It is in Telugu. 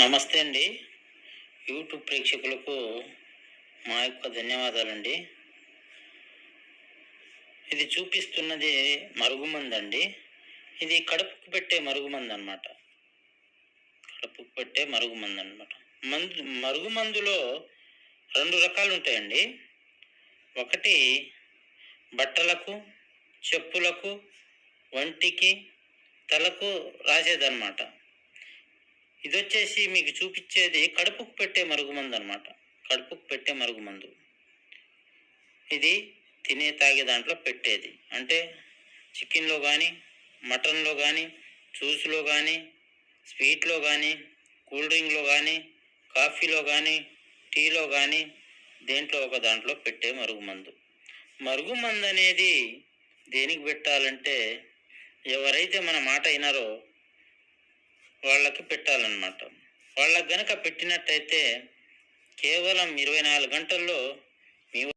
నమస్తే అండి. యూట్యూబ్ ప్రేక్షకులకు మా యొక్క ధన్యవాదాలండి. ఇది చూపిస్తున్నది మరుగుమందు అండి ఇది కడుపుకు పెట్టే మరుగుమందు అనమాట కడుపుకు పెట్టే మరుగుమందు అనమాట మందు మరుగుమందులో రెండు రకాలు ఉంటాయండి. ఒకటి బట్టలకు చెప్పులకు వంటికి తలకు రాసేదన్నమాట ఇది వచ్చేసి మీకు చూపించేది కడుపుకు పెట్టే మరుగుమందు అనమాట కడుపుకు పెట్టే మరుగుమందు. ఇది తినే తాగే దాంట్లో పెట్టేది. అంటే చికెన్లో కానీ మటన్లో కానీ జ్యూస్లో కానీ స్వీట్లో కానీ కూల్ డ్రింక్లో కానీ కాఫీలో కానీ టీలో కానీ దేంట్లో ఒక దాంట్లో పెట్టే మరుగుమందు. మరుగుమందు అనేది దేనికి పెట్టాలంటే ఎవరైతే మన మాట అయినారో వాళ్ళకి పెట్టాలన్నమాట. వాళ్ళకి గనక పెట్టినట్టయితే కేవలం ఇరవై నాలుగు గంటల్లో